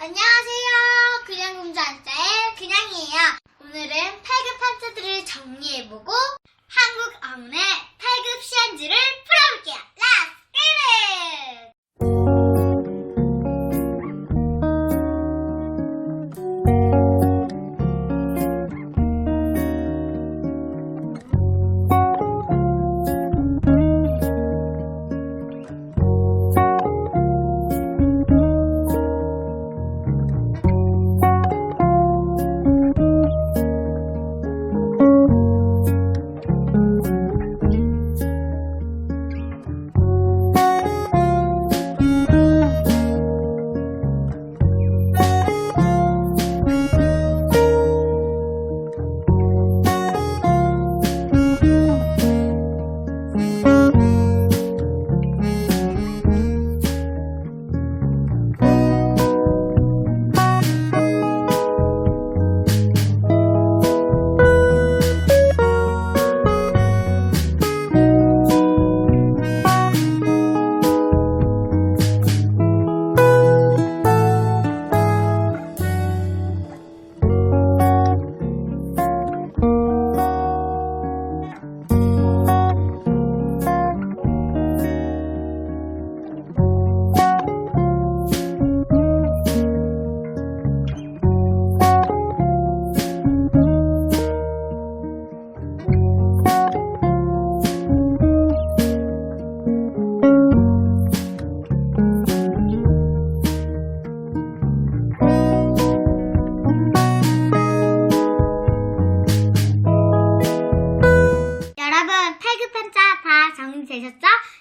안녕하세요. 그냥 공주 한자의 그냥이에요. 오늘은 8급 한자들을 정리해보고 한국 어문의 8급 시한지를 풀어볼게요. 렛츠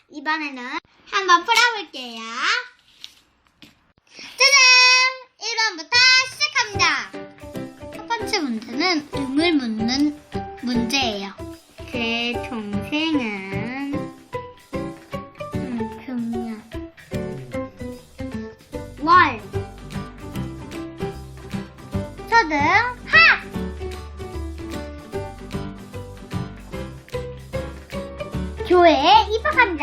이번에는 한번 풀어볼게요. 짜잔! 1번부터 시작합니다. 첫 번째 문제는 음을 묻는 문제예요. 제 동생은 음, 금년 월 초등 학 교회에 입학합니다.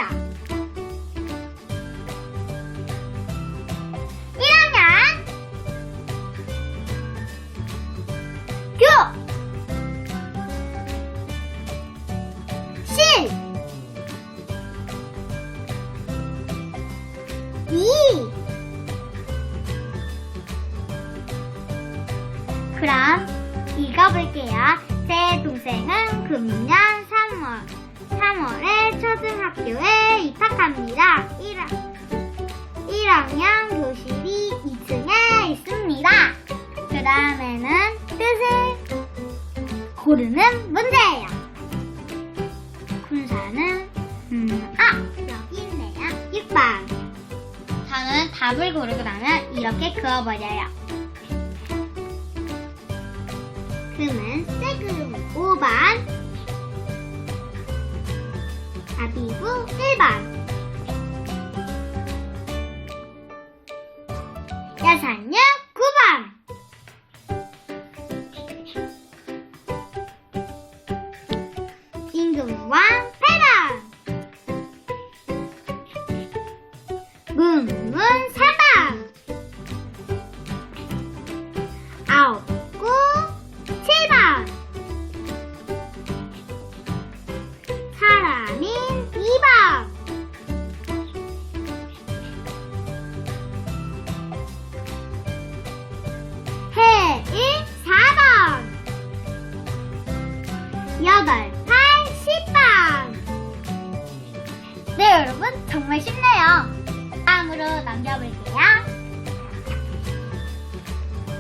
금년 3월 3월에 초등학교에 입학합니다. 1학, 1학년 교실이 2층에 있습니다. 그 다음에는 뜻을 고르는 문제예요. 군사는 음, 아 여기 있네요. 6번. 저는 답을 고르고 나면 이렇게 그어버려요. 금은 세금 5번. 아비구 1번. 야산 넘겨볼게요.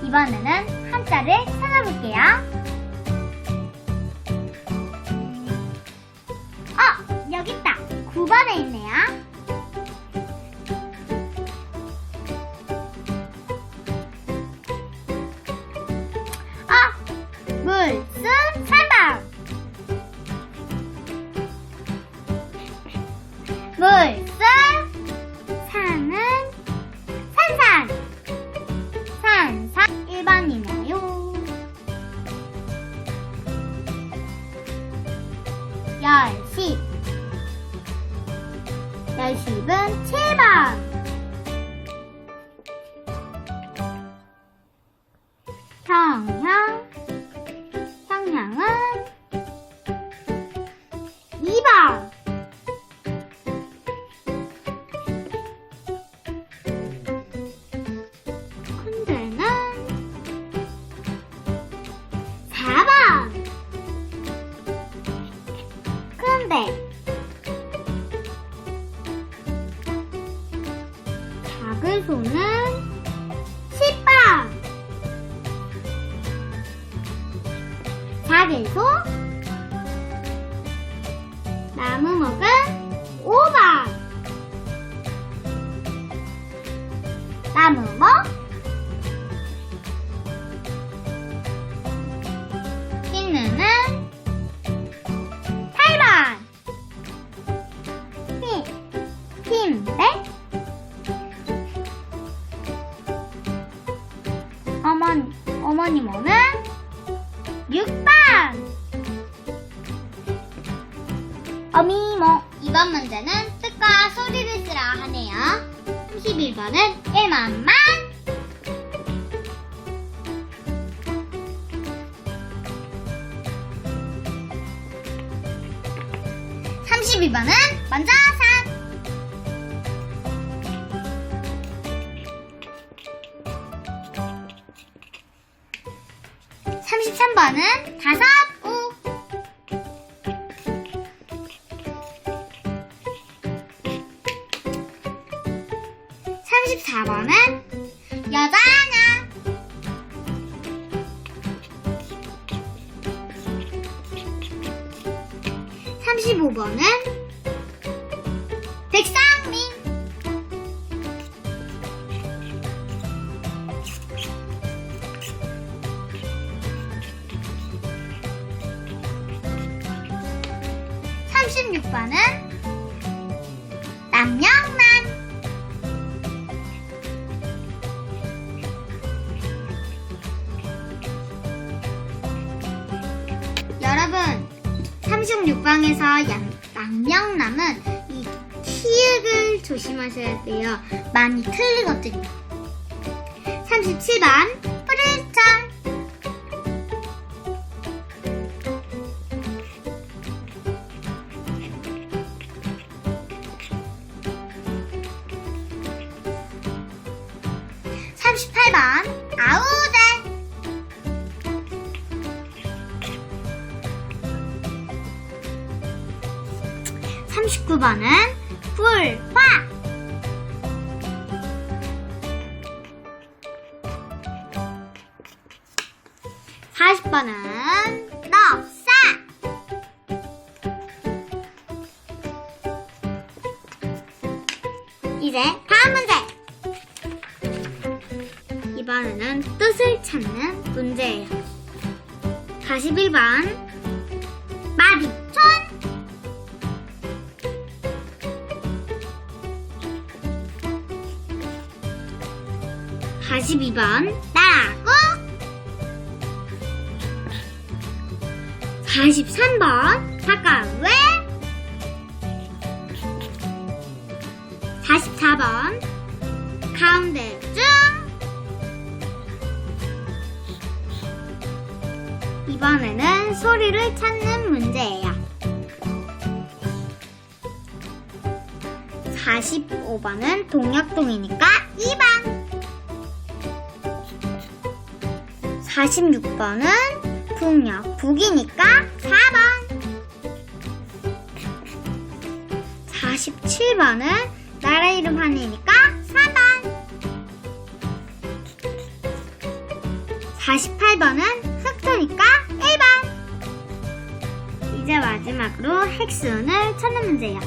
이번에는 한자를 찾아볼게요. 어, 여기 있다. 9번에 있네요. 10, 10. 10, 10은 7번. 뜻과 소리를 쓰라 하네요. 31번은 1만만. 32번은 먼저 산. 삼십삼 번은 다섯 우 삼십사 번은 여자냐? 삼십오 번은 백상민. 삼십육 번은 남영 36방에서 남영남은 이 키읔을 조심하셔야 돼요. 많이 틀리거든요. 37번 39번은 불화 40번은 넉사. 이제 다음 문제. 이번에는 뜻을 찾는 문제예요. 41번 마리 42번. 나라고 43번. 잠깐 왜? 44번. 가운데 중. 이번에는 소리를 찾는 문제예요. 45번은 동역동이니까 2번 46번은 북역 북이니까 4번. 47번은 나라 이름 한이니까 4번. 48번은 흑토니까 1번. 이제 마지막으로 핵수를 찾는 문제예요.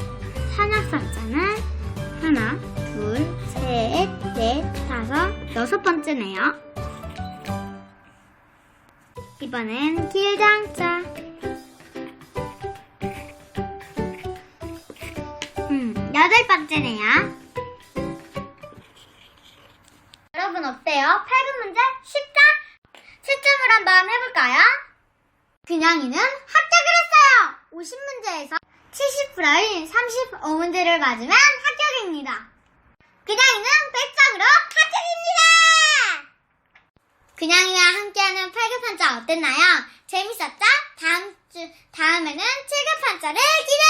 산악사자는 하나, 둘, 셋, 넷, 다섯, 여섯 번째네요 이번엔 길장자. 음, 여덟 번째네요. 여러분 어때요? 8분 문제 쉽다? 채점을 한번 해볼까요? 그냥이는 합격을 했어요! 50문제에서 70%인 35문제를 맞으면 합격입니다. 그냥이는 100점으로 합격입니다! 그냥이와 함께하는 8급 한자 어땠나요? 재밌었죠? 다음 주, 다음에는 7급 한자를 기대